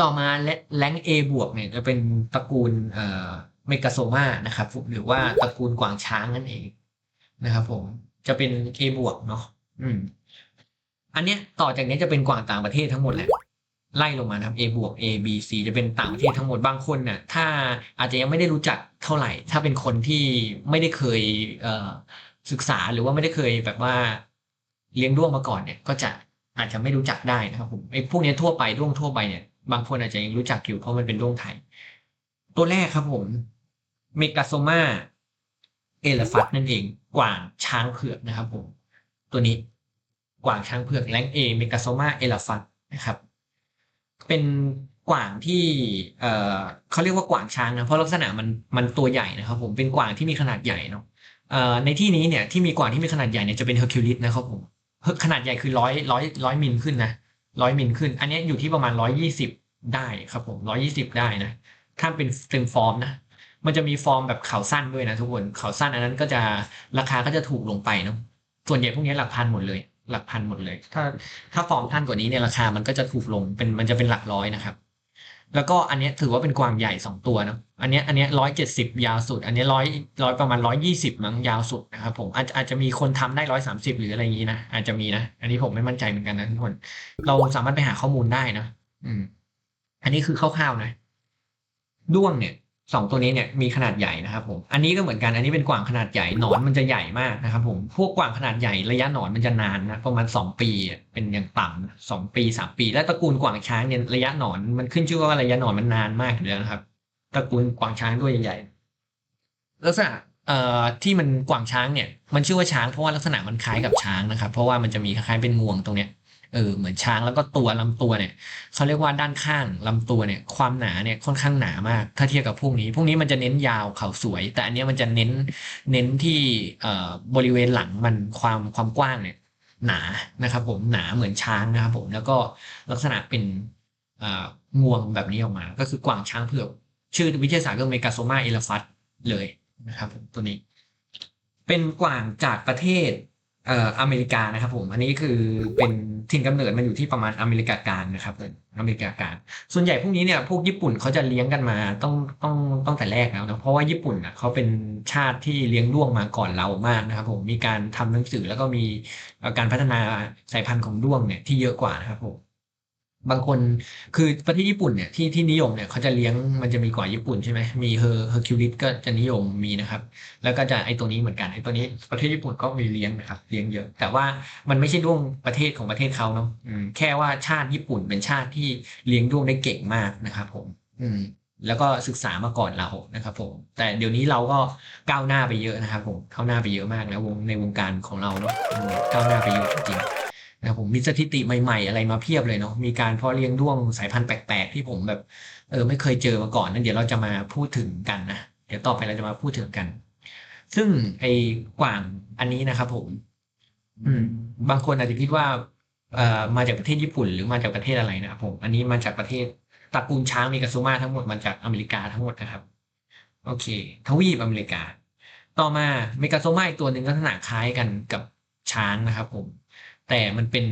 ต่อมาแรงเอบวกเนี่ยจะเป็นตระกูลเอ่อเมกาโซมานะครับหรือว่าตระกูลกวางช้างนั่นเองนะครับผมจะเป็น A บวกเนาะอืม อันเนี้ยต่อจากนี้จะเป็นกวางต่างประเทศทั้งหมดแหละไล่ลงมานะครับ A บวก A B C จะเป็นต่างประเทศทั้งหมดบางคนเนี่ยถ้าอาจจะยังไม่ได้รู้จักเท่าไหร่ ถ้าเป็นคนที่ไม่ได้เคยเอ่อศึกษาหรือว่าไม่ได้เคยแบบว่าเลี้ยงด้วงมาก่อนเนี่ย ก็จะอาจจะไม่รู้จักได้นะครับผมไอ้พวกนี้ทั่วไปด้วงทั่วไปเนี่ย บางคนอาจจะยังรู้จักอยู่เพราะมันเป็นด้วงไทย ตัวแรกครับผมเมกาโซมาเอลฟัตนั่นเองกว่างช้างเผือกนะครับผม ตัวนี้กว่างช้างเผือกแรงเอเมกาโซมาเอลฟัตนะครับ เป็นกว่างที่เอ่อเขาเรียกว่ากว่างช้างนะเพราะลักษณะมันมันตัวใหญ่นะครับผมเป็นกว่างที่มีขนาดใหญ่เนาะเอ่อในที่นี้เนี่ยที่มีกว่างที่มีขนาดใหญ่เนี่ยจะเป็นเฮอร์คิวลิสนะครับผมขนาดใหญ่คือร้อยร้อยร้อยมิลขึ้นนะ ร้อยมิลขึ้น อันนี้อยู่ที่ประมาณร้อยยี่สิบได้ครับผมร้อยี่สิบได้นะ ถ้าเป็นเต็มฟอร์มนะ มันจะมีฟอร์มแบบเขาสั้นด้วยนะทุกคนเขาสั้นอันนั้นก็จะราคาก็จะถูกลงไปเนาะส่วนใหญ่พวกนี้หลักพันหมดเลย หลักพันหมดเลย ถ้าถ้าฟอร์มท่านกว่านี้เนี่ยราคามันก็จะถูกลงเป็นมันจะเป็นหลักร้อยนะครับ แล้วก็อันนี้ถือว่าเป็นกวางใหญ่สองตัวเนาะอันนี้อันนี้ร้อยเจ็ดสิบยาวสุด อันนี้ร้อยร้อยประมาณร้อยยี่สิบมั้งยาวสุดนะครับผมอาจอาจจะมีคนทำได้ร้อยสามสิบหรืออะไรอย่างนี้นะอาจจะมีนะอันนี้ผมไม่มั่นใจเหมือนกันนะทุกคน เราสามารถไปหาข้อมูลได้นะอืม อันนี้คือคร่าวๆนะด้วงเนี่ย สองตัวนี้เนี่ยมีขนาดใหญ่นะครับผม อันนี้ก็เหมือนกัน อันนี้เป็นกว่างขนาดใหญ่ หนอนมันจะใหญ่มากนะครับผม พวกกว่างขนาดใหญ่ระยะหนอนมันจะนานนะประมาณสองปี เป็นอย่างต่ำสองปีสามปี และตระกูลกว่างช้างเนี่ยระยะหนอนมันขึ้นชื่อว่าระยะหนอนมันนานมากอยู่แล้วนะครับ ตระกูลกว่างช้างด้วยใหญ่ๆลักษณะเอ่อที่มันกว่างช้างเนี่ยมันชื่อว่าช้างเพราะว่าลักษณะมันคล้ายกับช้างนะครับ เพราะว่ามันจะมีคล้ายๆเป็นงวงตรงเนี้ย เออเหมือนช้างแล้วก็ตัวลำตัวเนี่ยเขาเรียกว่าด้านข้างลำตัวเนี่ยความหนาเนี่ยค่อนข้างหนามาก ถ้าเทียบกับพวกนี้ พวกนี้มันจะเน้นยาวเขาสวย แต่อันนี้มันจะเน้นเน้นที่เอ่อบริเวณหลังมันความความกว้างเนี่ยหนานะครับ ผมหนาเหมือนช้างนะครับผมแล้วก็ลักษณะเป็นงวงแบบนี้ออกมา ก็คือกวางช้างเผือกชื่อวิทยาศาสตร์ก็เมกาโซมาเอลฟัตเลยนะครับผมตัวนี้ เป็นกวางจากประเทศ เอ่ออเมริกานะครับผมอันนี้คือเป็นถิ่นกำเนิดมันอยู่ที่ประมาณอเมริกากลางนะครับอเมริกากลางส่วนใหญ่พวกนี้เนี่ยพวกญี่ปุ่นเขาจะเลี้ยงกันมาต้องต้องต้องแต่แรกแล้วนะเพราะว่าญี่ปุ่นอะเขาเป็นชาติที่เลี้ยงด้วงมาก่อนเรามากนะครับผมมีการทำหนังสือแล้วก็มีการพัฒนาสายพันธุ์ของด้วงเนี่ยที่เยอะกว่านะครับผม บางคนคือประเทศญี่ปุ่นเนี่ยที่ที่นิยมเนี่ยเขาจะเลี้ยงมันจะมีกว่าญี่ปุ่นใช่ไหมมีเฮอร์เฮอร์คิวลิสก็จะนิยมมีนะครับ แล้วก็จะไอตัวนี้เหมือนกันไอตัวนี้ประเทศญี่ปุ่นก็มีเลี้ยงนะครับเลี้ยงเยอะ แต่ว่ามันไม่ใช่ด้วงประเทศของประเทศเขาเนาะแค่ว่าชาติญี่ปุ่นเป็นชาติที่เลี้ยงด้วงได้เก่งมากนะครับผม อืมแล้วก็ศึกษามาก่อนเรานะครับผม แต่เดี๋ยวนี้เราก็ก้าวหน้าไปเยอะนะครับผมก้าวหน้าไปเยอะมากแล้ววงในวงการของเราเนาะก้าวหน้าไปเยอะจริง นะผมมีสถิติใหม่ๆ อะไรมาเพียบเลยเนาะมีการเพาะเลี้ยงด้วงสายพันธุ์แปลกๆ ที่ผมแบบเออไม่เคยเจอมาก่อนนั่นเดี๋ยวเราจะมาพูดถึงกันนะเดี๋ยวต่อไปเราจะมาพูดถึงกัน ซึ่งไอ้กว่างอันนี้นะครับผม อืม บางคนอาจจะคิดว่าเอ่อมาจากประเทศญี่ปุ่นหรือมาจากประเทศอะไรนะครับผม อันนี้มาจากประเทศตระกูลช้างมีกาซูมาทั้งหมดมาจากอเมริกาทั้งหมดนะครับ โอเค ทวีปอเมริกา ต่อมาเมกาโซมาอีกตัวหนึ่งลักษณะคล้ายกันกับช้างนะครับผม แต่มันเป็น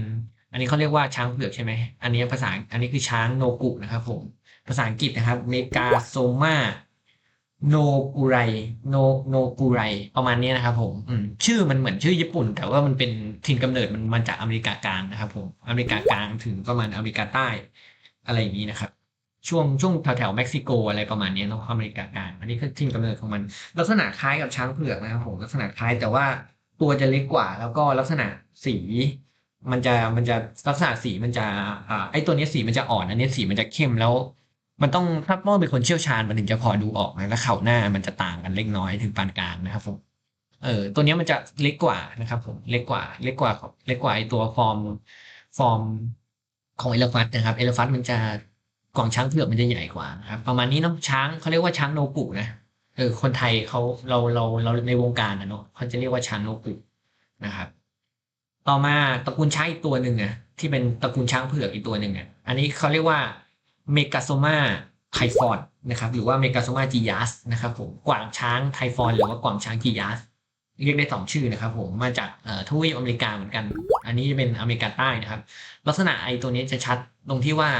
อันนี้เขาเรียกว่าช้างเผือกใช่ไหมอันนี้ภาษาอันนี้คือช้างโนกุนะครับผมภาษาอังกฤษนะครับเมกาโซมาโนกุไรโนโนกุไรประมาณนี้นะครับผมอืมชื่อมันเหมือนชื่อญี่ปุ่น แต่ว่ามันเป็นถิ่นกำเนิดมันมาจากอเมริกากลางนะครับผมอเมริกากลางถึงประมาณอเมริกาใต้อะไรอย่างนี้นะครับ ช่วงช่วงแถวแถวเม็กซิโกอะไรประมาณนี้เนาะอเมริกากลางอันนี้คือถิ่นกำเนิดของมัน ลักษณะคล้ายกับช้างเผือกนะครับผมลักษณะคล้ายแต่ว่าตัวจะเล็กกว่า แล้วก็ลักษณะสี มันจะมันจะลักษณะสีมันจะอ่าไอตัวนี้สีมันจะอ่อนอันนี้สีมันจะเข้มแล้ว มันต้องถ้าต้องเป็นคนเชี่ยวชาญมันถึงจะพอดูออกนะแล้วเข่าหน้ามันจะต่างกันเล็กน้อยถึงปานกลางนะครับผมเออตัวนี้มันจะเล็กกว่านะครับผมเล็กกว่าเล็กกว่าเล็กกว่าไอตัวฟอร์มฟอร์มของเอลฟัตนะครับเอลฟัตมันจะกล่องช้างเผือกมันจะใหญ่กว่าครับประมาณนี้เนาะช้างเขาเรียกว่าช้างโนกุนะเออคนไทยเขาเราเราเราในวงการนะเนาะเขาจะเรียกว่าช้างโนกุนะครับ ต่อมาตระกูลช้างอีกตัวหนึ่งอะที่เป็นตระกูลช้างเผือกอีกตัวหนึ่งอะอันนี้เขาเรียกว่าเมกาโซมาไทฟอนนะครับหรือว่าเมกาโซมาจียัสนะครับผมกวางช้างไทฟอนหรือว่ากวางช้างจียัสเรียกได้สองชื่อนะครับผมมาจากทวีปอเมริกาเหมือนกัน อันนี้จะเป็นอเมริกาใต้นะครับ ลักษณะไอตัวนี้จะชัดตรงที่ว่า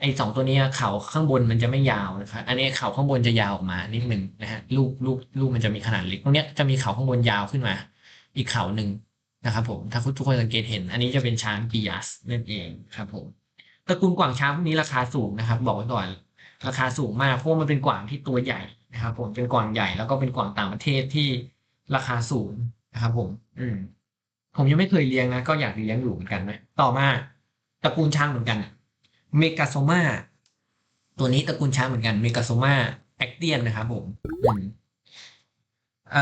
ไอสองตัวนี้เขาข้างบนมันจะไม่ยาวนะครับอันนี้เขาข้างบนจะยาวออกมานิดหนึ่งนะฮะลูกลูกลูกมันจะมีขนาดเล็กตรงนี้จะมีเขาข้างบนยาวขึ้นมา อีกเขาหนึ่ง นะครับผมถ้าทุกคนสังเกตเห็น อันนี้จะเป็นช้างปิยัสนั่นเองครับผมตระกูลกวางช้างพวกนี้ราคาสูงนะครับ บอกไว้ก่อนราคาสูงมากเพราะว่ามันเป็นกวางที่ตัวใหญ่นะครับ ผมเป็นกวางใหญ่แล้วก็เป็นกวางต่างประเทศที่ราคาสูงนะครับ ผม อืม ผมยังไม่เคยเลี้ยงนะก็อยากเลี้ยงอยู่เหมือนกันนะต่อมาตระกูลช้างเหมือนกันเมกาโซมาตัวนี้ตระกูลช้างเหมือนกันเมกาโซมาแอคเตียนนะครับผม อืมเอ่อ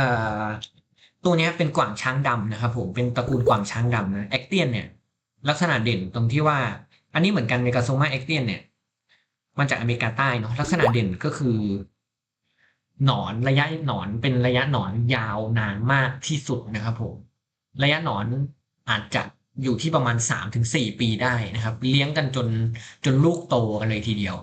ตัวนี้เป็นกวางช้างดำนะครับผมเป็นตระกูลกวางช้างดำนะแอคเตียนเนี่ยลักษณะเด่นตรงที่ว่า อันนี้เหมือนกันเมกาโซมาแอคเตียนเนี่ยมาจากอเมริกาใต้เนาะลักษณะเด่นก็คือ หนอนระยะหนอนเป็นระยะหนอนยาวนานมากที่สุดนะครับผม ระยะหนอนอาจจะอยู่ที่ประมาณสามถึงสี่ปีได้นะครับ เลี้ยงกันจนจนลูกโตกันเลยทีเดียว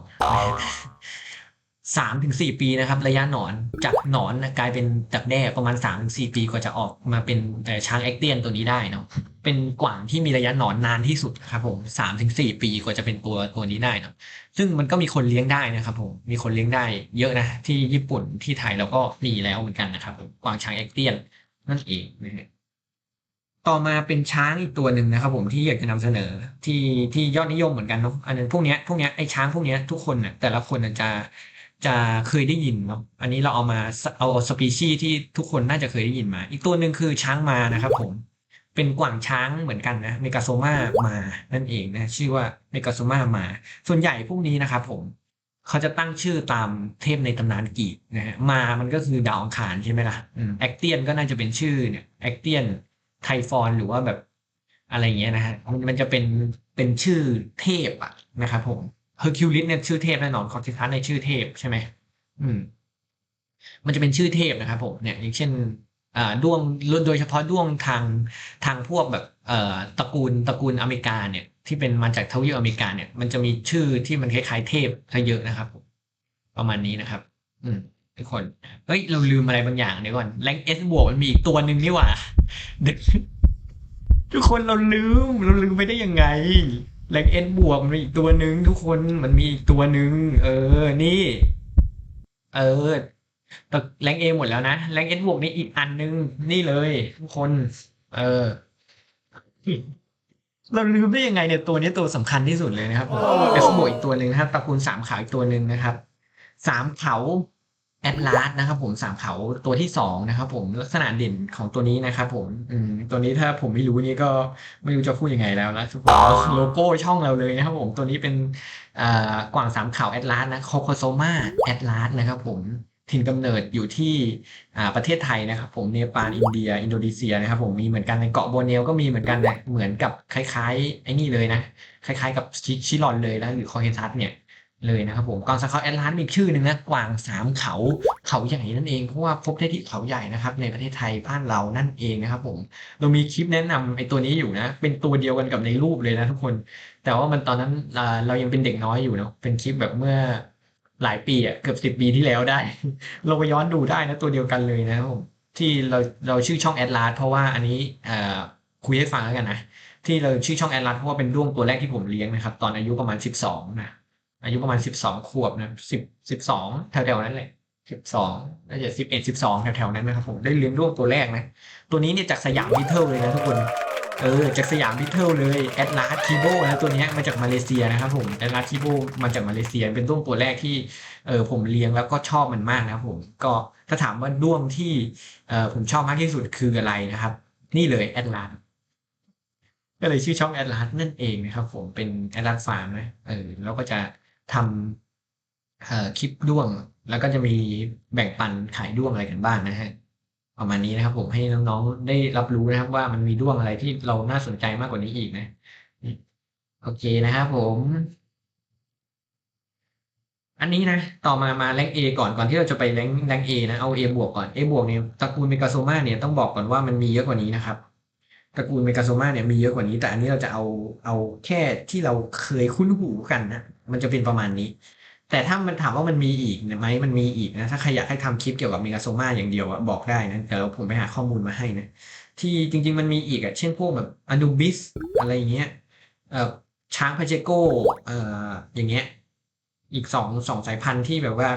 สามถึงสี่ปีนะครับ ระยะหนอนจากหนอนกลายเป็นจากแด้ประมาณสามถึงสี่ปีกว่าจะออกมาเป็นแต่ช้างแอคเตียนตัวนี้ได้เนาะเป็นกว่างที่มีระยะหนอนนานที่สุดครับผมสามถึงสี่ปีกว่าจะเป็นตัวตัวนี้ได้เนาะซึ่งมันก็มีคนเลี้ยงได้นะครับผมมีคนเลี้ยงได้เยอะนะที่ญี่ปุ่นที่ไทยเราก็มีแล้วเหมือนกันนะครับกวางช้างแอคเตียนนั่นเองนะฮะต่อมาเป็นช้างอีกตัวหนึ่งนะครับ ผมที่อยากจะนำเสนอที่ที่ยอดนิยมเหมือนกันเนาะอันนั้นพวกเนี้ยพวกเนี้ยไอ้ช้างพวกเนี้ยทุกคนน่ะแต่ละคนจะ จะเคยได้ยินเนาะอันนี้เราเอามาเอาสปีชีส์ที่ทุกคนน่าจะเคยได้ยินมา อีกตัวหนึ่งคือช้างมานะครับผมเป็นกว่างช้างเหมือนกันนะเมกาโซมามานั่นเองนะชื่อว่าเมกาโซมามา ส่วนใหญ่พวกนี้นะครับผมเขาจะตั้งชื่อตามเทพในตำนานกีกนะฮะมามันก็คือดาวอังคารใช่ไหมล่ะแอคเตียนก็น่าจะเป็นชื่อเนี่ยแอคเตียนไทฟอนหรือว่าแบบอะไรเงี้ยนะฮะมันมันจะเป็นเป็นชื่อเทพอะนะครับผม เฮอร์คิวลิสเนี่ยชื่อเทพแน่นอนคอร์ติทัสในชื่อเทพใช่ไหมอืม มันจะเป็นชื่อเทพนะครับผมเนี่ยอย่างเช่นอ่าด้วงโดยเฉพาะด้วงทางทางพวกแบบเอ่อตระกูลตระกูลอเมริกาเนี่ย ที่เป็นมาจากทวีปอเมริกาเนี่ย มันจะมีชื่อที่มันคล้ายๆเทพซะเยอะนะครับผมประมาณนี้นะครับ อืมทุกคน เฮ้ย เราลืมอะไรบางอย่างเดี๋ยวก่อนแรงเอสบวกมันมีอีกตัวหนึ่งนี่หว่าทุกคนเราลืม เราลืมไปได้ยังไง แรงเอสบวกมันมีอีกตัวหนึ่งทุกคนมันมีอีกตัวหนึ่งเออ นี่ เออแต่แรงเอหมดแล้วนะแรงเอสบวกนี่อีกอันนึง นี่เลย ทุกคน เออ เราลืมได้ยังไงเนี่ยตัวนี้ตัวสำคัญที่สุดเลยนะครับเอสบวกอีกตัวหนึ่งนะครับตระกูลสามขาวอีกตัวหนึ่งนะครับ สามเขา แอดลาสนะครับผมสามเขาตัวที่สองนะครับผมลักษณะเด่นของตัวนี้นะครับผมอืมตัวนี้ถ้าผมไม่รู้นี่ก็ไม่รู้จะพูดยังไงแล้วนะทุกคนโลโก้ช่องเราเลยนะครับผมตัวนี้เป็นอ่ากวางสามเขาแอดลาสนะโคโคโซมาแอดลาสนะครับผมถิ่นกำเนิดอยู่ที่อ่าประเทศไทยนะครับ ผมเนปาลอินเดีย อินโดนีเซียนะครับ ผมมีเหมือนกันในเกาะโบเนลก็มีเหมือนกันนะเหมือนกับคล้ายๆไอ้นี่เลยนะ คล้ายๆ กับชิลอนเลยนะหรือคอเฮทัสเนี่ย เลยนะครับผมกวางสคาแอตลานมีชื่อหนึ่งนะกวางสามเขาเขาใหญ่นั่นเองเพราะว่าพบได้ที่เขาใหญ่นะครับในประเทศไทยบ้านเรานั่นเองนะครับผมเรามีคลิปแนะนำไอ้ตัวนี้อยู่นะ เป็นตัวเดียวกันกับในรูปเลยนะทุกคน แต่ว่ามันตอนนั้นเรายังเป็นเด็กน้อยอยู่เนาะเป็นคลิปแบบเมื่อหลายปีอะเกือบสิบปีที่แล้วได้ เราไปย้อนดูได้นะตัวเดียวกันเลยนะครับผมที่เราเราชื่อช่องแอดลาสเพราะว่าอันนี้คุยให้ฟังแล้วกันนะที่เราชื่อช่องแอดลาสเพราะว่าเป็นด้วงตัวแรกที่ผมเลี้ยงนะครับตอนอายุประมาณสิบสองนะ อายุประมาณสิบสองขวบนะสิบสิบสองแถวๆนั้นเลยสิบสองน่าจะสิบเอ็ดสิบสองแถวๆนั้นนะครับผมได้เลี้ยงด้วงตัวแรกนะ ตัวนี้เนี่ยจากสยามบิทเทิลเลยนะทุกคนเออจากสยามบิทเทิลเลยแอดลาสทีโบนะตัวนี้มาจากมาเลเซียนะครับผมแอดลาสทีโบมาจากมาเลเซียเป็นด้วงตัวแรกที่เออผมเลี้ยงแล้วก็ชอบมันมากนะครับผมก็ถ้าถามว่าด้วงที่เออผมชอบมากที่สุดคืออะไรนะครับ นี่เลยแอดลาสก็เลยชื่อช่องแอดลาสนั่นเองนะครับผมเป็นแอดลาสฟาร์มนะเออแล้วก็จะ ทำคลิปด้วง แล้วก็จะมีแบ่งปันขายด้วงอะไรกันบ้างนะฮะประมาณนี้นะครับผมให้น้องๆได้รับรู้นะครับ ว่ามันมีด้วงอะไรที่เราน่าสนใจมากกว่านี้อีกนะโอเคนะครับผม อันนี้นะ ต่อมามาแรงเอก่อนก่อนที่เราจะไปแรงแรงเอนะเอาเอบวกก่อนเอบวกเนี่ยตระกูลเมกาโซมาเนี่ยต้องบอกก่อนว่ามันมีเยอะกว่านี้นะครับตระกูลเมกาโซมาเนี่ยมีเยอะกว่านี้ แต่อันนี้เราจะเอาเอาแค่ที่เราเคยคุ้นหูกันนะ มันจะเป็นประมาณนี้ แต่ถ้ามันถามว่ามันมีอีกไหมมันมีอีกนะ ถ้าใครอยากให้ทำคลิปเกี่ยวกับเมกาโซมาอย่างเดียวอะบอกได้นะเดี๋ยวผมไปหาข้อมูลมาให้นะ ที่จริง ๆ มันมีอีกอะเช่นพวกแบบอนูบิสอะไรอย่างเงี้ยเอ่อช้างพาเจโกเอ่ออย่างเงี้ย อีกสองสองสายพันธุ์ที่แบบว่า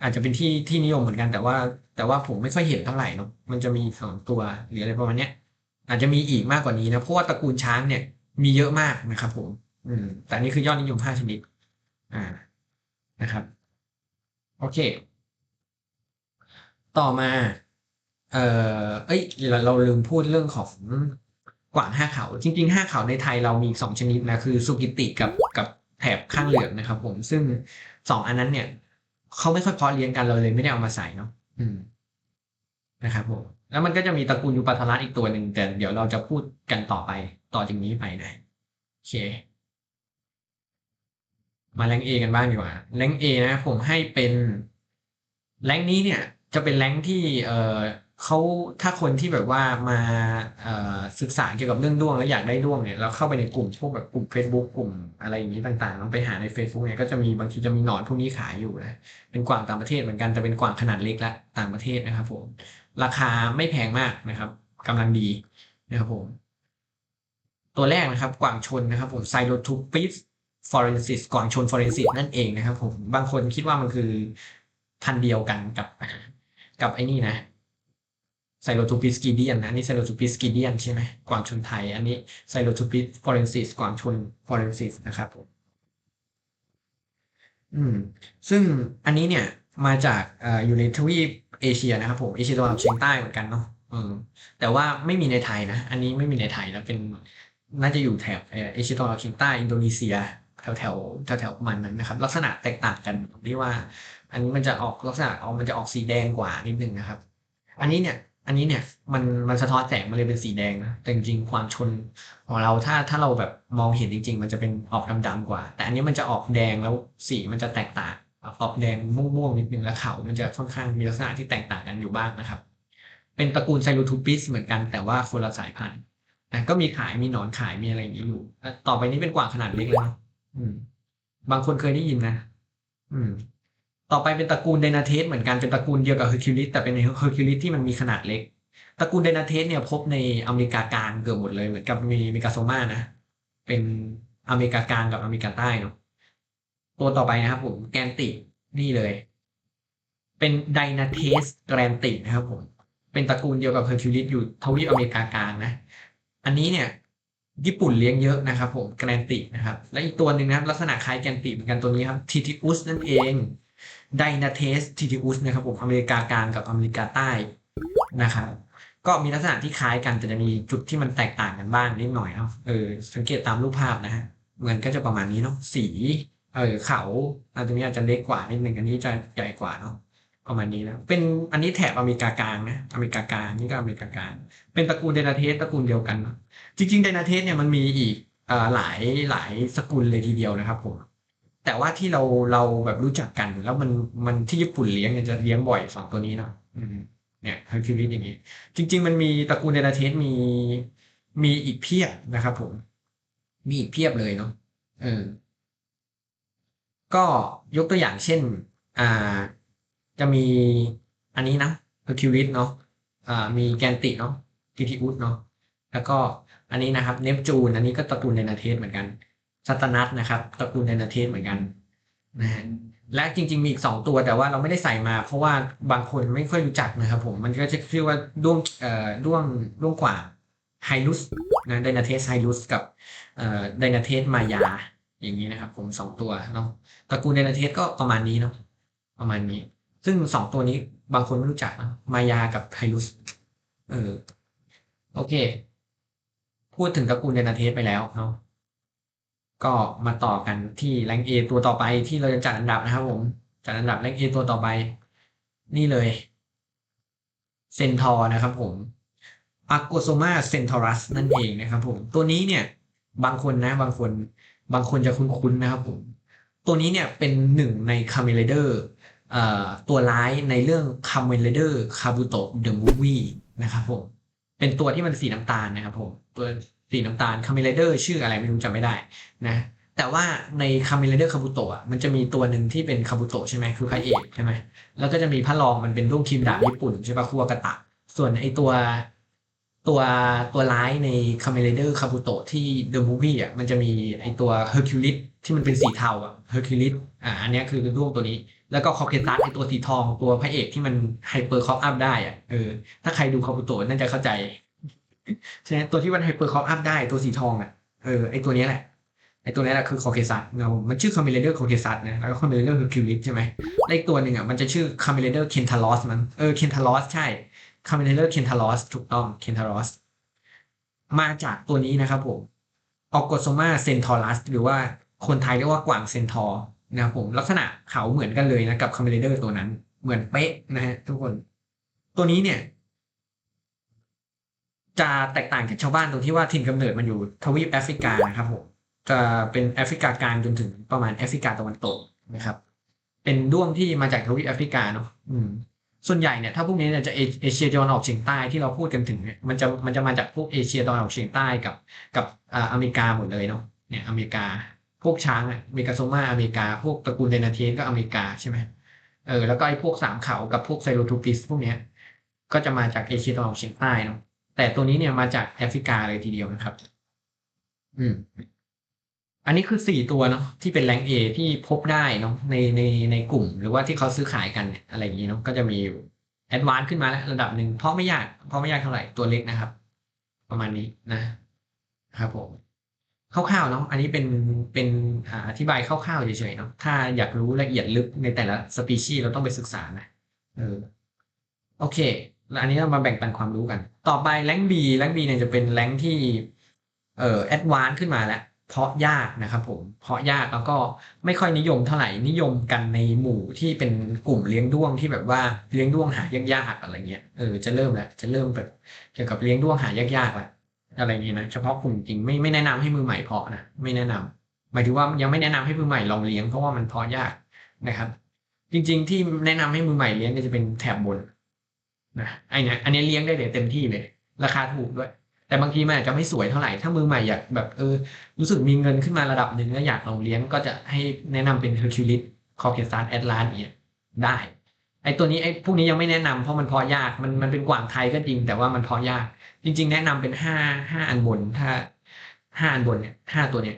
อาจจะเป็นที่ที่นิยมเหมือนกันแต่ว่า แต่ว่าผมไม่ค่อยเห็นเท่าไหร่เนาะมันจะมีสองตัวหรืออะไรประมาณเนี้ยอาจจะมีอีกมากกว่านี้นะเพราะว่าตระกูลช้างเนี่ยมีเยอะมากนะครับผม อืม แต่นี่คือยอดนิยมห้าชนิด อ่านะครับ โอเค ต่อมา เอ่อ เอ้ยเราเราลืมพูดเรื่องของกวางห้าเขา จริงๆห้าเขาในไทยเรามีสองชนิดนะ คือสุกิติกับกับแถบข้างเหลืองนะครับ ผมซึ่งสองอันนั้นเนี่ยเขาไม่ค่อยเพาะเลี้ยงกันเราเลยไม่ได้เอามาใส่เนาะอืมนะครับผมแล้วมันก็จะมีตระกูลยูปาทารัสอีกตัวหนึ่งแต่เดี๋ยวเราจะพูดกันต่อไปต่อจากนี้ไปนะโอเค มาแรงเอกันบ้างดีกว่าแรงเอนะผมให้เป็นแรงนี้เนี่ย จะเป็นแรงที่เออเขาถ้าคนที่แบบว่ามาเออศึกษาเกี่ยวกับเรื่องด้วงแล้วอยากได้ด้วงเนี่ยเราเข้าไปในกลุ่มพวกแบบกลุ่ม Facebook กลุ่มอะไรอย่างนี้ต่างๆลองไปหาใน Facebook เนี่ยก็จะมีบางทีจะมีหนอนพวกนี้ขายอยู่นะเป็นกวางต่างประเทศเหมือนกันแต่เป็นกวางขนาดเล็กละต่างประเทศนะครับผมราคาไม่แพงมากนะครับกำลังดีนะครับผม ตัวแรกนะครับ กวางชนนะครับผมไซโ o ทูปิส ฟอเรนซิสกวางชนฟอเรนซิสนั่นเองนะครับผมบางคนคิดว่ามันคือพันเดียวกันกับกับไอ้นี่นะไซโ o ทูปิสกีเดียนนะนี่ไซโ o ทูปิสกีเดียนใช่ไหมกวางชนไทย อันนี้ไซโ o ทูปิสฟอเรนซิสกวางชนฟอเรนซิสนะครับผมอืมซึ่งอันนี้เนี่ยมาจากเอ่ออยู่ในทวีปเอเชียนะครับผมเอเชียตะวันออกเฉียงใต้เหมือนกันเนาะอืมแต่ว่าไม่มีในไทยนะ อันนี้ไม่มีในไทยแล้วเป็นน่าจะอยู่แถบเอเอเชียตะวันออกเฉียงใต้อินโดนีเซีย แถวแถวแถวแถวมันนั้นนะครับ ลักษณะแตกต่างกันตรงที่ว่า อันนี้มันจะออกลักษณะออกมันจะออกสีแดงกว่านิดนึงนะครับ อันนี้เนี่ยอันนี้เนี่ยมันมันสะท้อนแสงมันเลยเป็นสีแดงนะแต่จริงๆความชนของเราถ้าถ้าเราแบบมองเห็นจริง ๆ มันจะเป็นออกดำๆกว่า แต่อันนี้มันจะออกแดงแล้วสีมันจะแตกต่างออกแดงม่วงๆนิดนึงแล้วเขามันจะค่อนข้างมีลักษณะที่แตกต่างกันอยู่บ้างนะครับ เป็นตระกูลไซโลทูปิสเหมือนกันแต่ว่าคนละสายพันธุ์นะก็มีขายมีหนอนขายมีอะไรอย่างนี้อยู่ ต่อไปนี้เป็นกวางขนาดเล็กเลยนะ อืม บางคนเคยได้ยินนะ อืม ต่อไปเป็นตระกูลไดนาเทสเหมือนกันเป็นตระกูลเดียวกับเฮอร์คิวลิสแต่เป็นเฮอร์คิวลิสที่มันมีขนาดเล็ก ตระกูลไดนาเทสเนี่ยพบในอเมริกากลางเกือบหมดเลยเหมือนกับมีเมกาโซมานะ เป็นอเมริกากลางกับอเมริกาใต้เนาะ ตัวต่อไปนะครับผมแกนตินี่เลย เป็นไดนาเทสแกรนตินะครับผม เป็นตระกูลเดียวกับเฮอร์คิวลิสอยู่ทวีปอเมริกากลางนะ อันนี้เนี่ย ญี่ปุ่นเลี้ยงเยอะนะครับผมแกรนตินะครับ และอีกตัวหนึ่งนะครับลักษณะคล้ายแกรนติเหมือนกันตัวนี้ครับทิทิอุสนั่นเองไดนาเทสทิทิอุสนะครับผมอเมริกากลางกับอเมริกาใต้นะครับก็มีลักษณะที่คล้ายกันแต่จะมีจุดที่มันแตกต่างกันบ้างนิดหน่อยเนาะเออสังเกตตามรูปภาพนะฮะเหมือนก็จะประมาณนี้เนาะสีเออเขาอันตรงนี้อาจจะเล็กกว่านิดหนึ่งอันนี้จะใหญ่กว่าเนาะประมาณนี้นะเป็นอันนี้แถบอเมริกากลางนะอเมริกากลางนี่ก็อเมริกากลางเป็นตระกูลเดนาเทสตระกูลเดียวกันเนาะ จริงๆไดนาเทสเนี่ยมันมีอีกอหลายหลายสกุลเลยทีเดียวนะครับผมแต่ว่าที่เราเราแบบรู้จักกันแล้วมันมันที่ญี่ปุ่นเลี้ยงเนี่ยจะเลี้ยงบ่อยสองตัวนี้เนาะเนี่ยเฮอร์คิวิสอย่างนี้ จริง ๆ มันมีตระกูลไดนาเทสมีมีอีกเพียบนะครับผม มีอีกเพียบเลยเนาะเออก็ยกตัวอย่างเช่น อ่า จะมีอันนี้นะเฮอร์คิวลิสเนาะอ่า มีแกนติเนาะกิทิอุสเนาะแล้วก็ อันนี้นะครับเนปจูนอันนี้ก็ตระกูลไดนาเทสเหมือนกันซัตนัสนะครับตระกูลไดนาเทสเหมือนกันนะฮะและจริง ๆ มีอีกสองตัวแต่ว่าเราไม่ได้ใส่มา เพราะว่าบางคนไม่ค่อยรู้จักนะครับผมมันก็จะชื่อว่าด้วงเอ่อด้วงด้วงกว่าไฮลุสนะไดนาเทสไฮลุสกับเอ่อไดนาเทสมายาอย่างนี้นะครับ ผมสองตัวเนาะตระกูลไดนาเทสก็ประมาณนี้เนาะประมาณนี้ ซึ่งสองตัวนี้บางคนไม่รู้จักนะมายากับไฮลุสเออโอเค พูดถึงตระกูลเดนาเทสไปแล้วเนาะก็มาต่อกันที่แรงเอตัวต่อไปที่เราจะจัดอันดับนะครับผม จัดอันดับแรงเอตัวต่อไป นี่เลยเซนทอร์นะครับผมอาโกโซมาเซนทอรัสนั่นเองนะครับผม ตัวนี้เนี่ย บางคนนะ บางคน บางคนจะคุ้นๆนะครับผม ตัวนี้เนี่ยเป็นหนึ่งในคาเมเลเดอร์ตัวร้ายในเรื่องคาเมเลเดอร์คาบุโตะเดอะมูฟวี่นะครับผม เป็นตัวที่มันสีน้ำตาลนะครับผมตัวสีน้ำตาลคาเมเลเดอร์ชื่ออะไรไม่รู้จำไม่ได้นะแต่ว่าในคาเมเลเดอร์คาบุโตะมันจะมีตัวหนึ่งที่เป็นคาบุโตะใช่ไหมคือพระเอกใช่ไหมแล้วก็จะมีพระรองมันเป็นรูปคิมดาบญี่ปุ่นใช่ปะคุวกาตะ ส่วนไอตัวตัวตัวร้ายในคาเมเลเดอร์คาบุโตะที่เดอะมูฟี่อะมันจะมีไอตัวเฮอร์คิวลิสที่มันเป็นสีเทาอะเฮอร์คิวลิสอ่าอันนี้คือรูปตัวนี้ แล้วก็คอเคตัสไอตัวสีทองตัวพระเอกที่มันไฮเปอร์คอปอัพได้อะเออถ้าใครดูคาบุโตะน่าจะเข้าใจใช่ไหมตัวที่มันไฮเปอร์คอปอัพได้ตัวสีทองอะเออไอตัวนี้แหละไอตัวนี้แหละคือคอเคซัสเนามันชื่อคาเมเลเดอร์คอเคซัสนะแล้วก็คาเมเลเดอร์คือคิวลิสใช่ไหมแล้วอีกตัวหนึ่งอะมันจะชื่อคาเมเลเดอร์เคนทาลอสมันเออเคนทาลอสใช่คาเมเลเดอร์เคนทาลอสถูกต้องเคนทาลอสมาจากตัวนี้นะครับผมออกโกโซมาเซนทอรัสหรือว่าคนไทยเรียกว่ากวางเซนทอร์ นะครับผมลักษณะเขาเหมือนกันเลยนะกับคาเมเลเดอร์ตัวนั้น เหมือนเป๊ะนะฮะทุกคน ตัวนี้เนี่ย จะแตกต่างจากชาวบ้านตรงที่ว่าถิ่นกำเนิดมันอยู่ทวีปแอฟริกานะครับผมจะเป็นแอฟริกากลางจนถึงประมาณแอฟริกาตะวันตกนะครับ เป็นด้วงที่มาจากทวีปแอฟริกาเนาะอืมส่วนใหญ่เนี่ยถ้าพวกนี้เนี่ยจะเอเอเชียตะวันออกเฉียงใต้ที่เราพูดกันถึงเนี่ยมันจะมันจะมาจากพวกเอเชียตะวันออกเฉียงใต้กับกับอ่าอเมริกาหมดเลยเนาะเนี่ยอเมริกา พวกช้างอะเมกาโซมาอเมริกา พวกตระกูลเดนาเทนก็อเมริกาใช่ไหมเออแล้วก็ไอ้พวกสามเขากับพวกไซโรทูปิสพวกเนี้ย ก็จะมาจากเอเชียตะวันออกเฉียงใต้เนาะแต่ตัวนี้เนี่ยมาจากแอฟริกาเลยทีเดียวนะครับ อืม อันนี้คือสี่ตัวเนาะที่เป็นแรงเอที่พบได้เนาะในในในกลุ่ม หรือว่าที่เขาซื้อขายกันอะไรอย่างนี้เนาะก็จะมีแอดวานซ์ขึ้นมาแล้วระดับหนึ่งเพราะไม่ยากเพราะไม่ยากเท่าไหร่ตัวเล็กนะครับ ประมาณนี้นะครับผม คร่าวๆเนาะอันนี้เป็นเป็นอธิบายคร่าวๆเฉยๆเนาะถ้าอยากรู้ละเอียดลึกในแต่ละสปีชีส์เราต้องไปศึกษานะเออโอเคแล้วอันนี้เรามาแบ่งปันความรู้กัน ต่อไปแรงบีแรงบีเนี่ยจะเป็นแรงที่เอ่อแอดวานซ์ขึ้นมาแล้ว เพราะยากนะครับผมเพราะยากแล้วก็ไม่ค่อยนิยมเท่าไหร่นิยมกันในหมู่ที่เป็นกลุ่มเลี้ยงด้วงที่แบบว่าเลี้ยงด้วงหายากๆอะไรเงี้ยเออจะเริ่มแล้วจะเริ่มแบบเกี่ยวกับเลี้ยงด้วงหายากๆแล้ว อะไรเงี้ยนะเฉพาะกลุ่มจริงไม่ไม่แนะนำให้มือใหม่เพาะนะไม่แนะนำหมายถึงว่ายังไม่แนะนำให้มือใหม่ลองเลี้ยงเพราะว่ามันเพาะยากนะครับ จริง ๆ ที่แนะนำให้มือใหม่เลี้ยงก็จะเป็นแถบบนนะไอเนี้ยอันนี้เลี้ยงได้เลยเต็มที่เลย ราคาถูกด้วย แต่บางทีมันอาจจะไม่สวยเท่าไหร่ถ้ามือใหม่อยากแบบเออรู้สึกมีเงินขึ้นมาระดับหนึ่งแล้วอยากลองเลี้ยงก็จะให้แนะนำเป็นเฮอร์คิวลิสคอเคซัสแอตลานเนี่ยได้ไอตัวนี้ไอพวกนี้ยังไม่แนะนำเพราะมันเพาะยากมันมันเป็นกว่างไทยก็จริง แต่ว่ามันเพาะยาก จริง ๆ แนะนำเป็นห้าห้าอันบน ถ้าห้าอันบนเนี่ยห้าตัวเนี่ย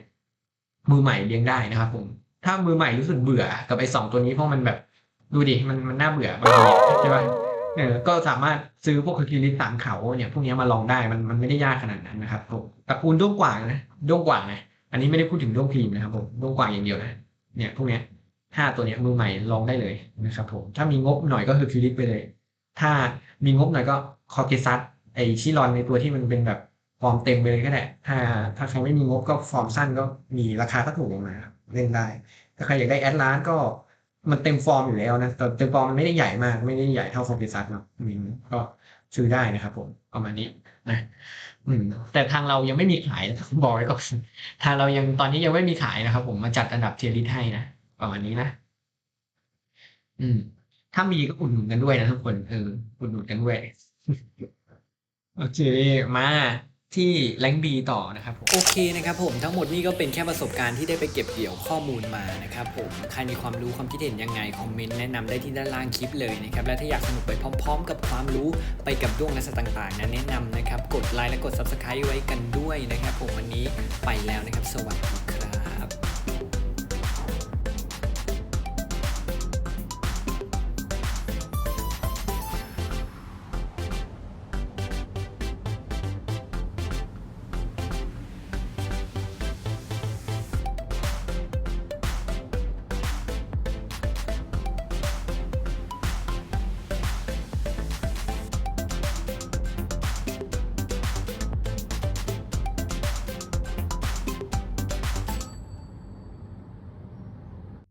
มือใหม่เลี้ยงได้นะครับผมถ้ามือใหม่รู้สึกเบื่อกับไอสองตัวนี้เพราะมันแบบดูดิมันมันน่าเบื่อบางทีใช่ปะเออก็สามารถซื้อพวกคอคิริสามเขาเนี่ยพวกนี้มาลองได้มันมันไม่ได้ยากขนาดนั้นนะครับผมตระกูลด้วงกว่างนะด้วงกว่างนะอันนี้ไม่ได้พูดถึงด้วงครีมนะครับผมด้วงกว่างอย่างเดียวนะเนี่ยพวกเนี้ยห้าตัวเนี้ยมือใหม่ลองได้เลยนะครับผมถ้ามีงบหน่อยก็คือคิริสไปเลย ถ้ามีงบหน่อยก็คอเกซัส อชิรอนในตัวที่มันเป็นแบบฟอร์มเต็มไปเลยก็ได้ถ้าถ้าใครไม่มีงบก็ฟอร์มสั้นก็มีราคาก็ถูกลงมาเล่นได้ ถ้าใครอยากได้แอดลานก็มันเต็มฟอร์มอยู่แล้วนะแต่เต็มฟอร์มมันไม่ได้ใหญ่มาก ไม่ได้ใหญ่เท่าคอมพิวซัสเนาะก็ซื้อได้นะครับผมประมาณนี้นะอืม แต่ทางเรายังไม่มีขายบอกไว้ก่อนทางเรายังตอนนี้ยังไม่มีขายนะครับผมมาจัดอันดับเทียร์ลิสให้นะประมาณนี้นะอืม ถ้ามีก็อุดหนุนกันด้วยนะทุกคนเอออุดหนุนกันด้วย โอเค มาที่แรงบีต่อนะครับผม โอเคนะครับผมทั้งหมดนี่ก็เป็นแค่ประสบการณ์ที่ได้ไปเก็บเกี่ยวข้อมูลมานะครับผมใครมีความรู้ความคิดเห็นยังไง คอมเมนต์แนะนำได้ที่ด้านล่างคลิปเลยนะครับและถ้าอยากสนุกไปพร้อม ๆ กับความรู้ไปกับด้วงและสัตว์ต่างๆนะแนะนำนะครับ กดไลค์และกด subscribe ไว้กันด้วยนะครับผมวันนี้ไปแล้วนะครับ สวัสดีครับ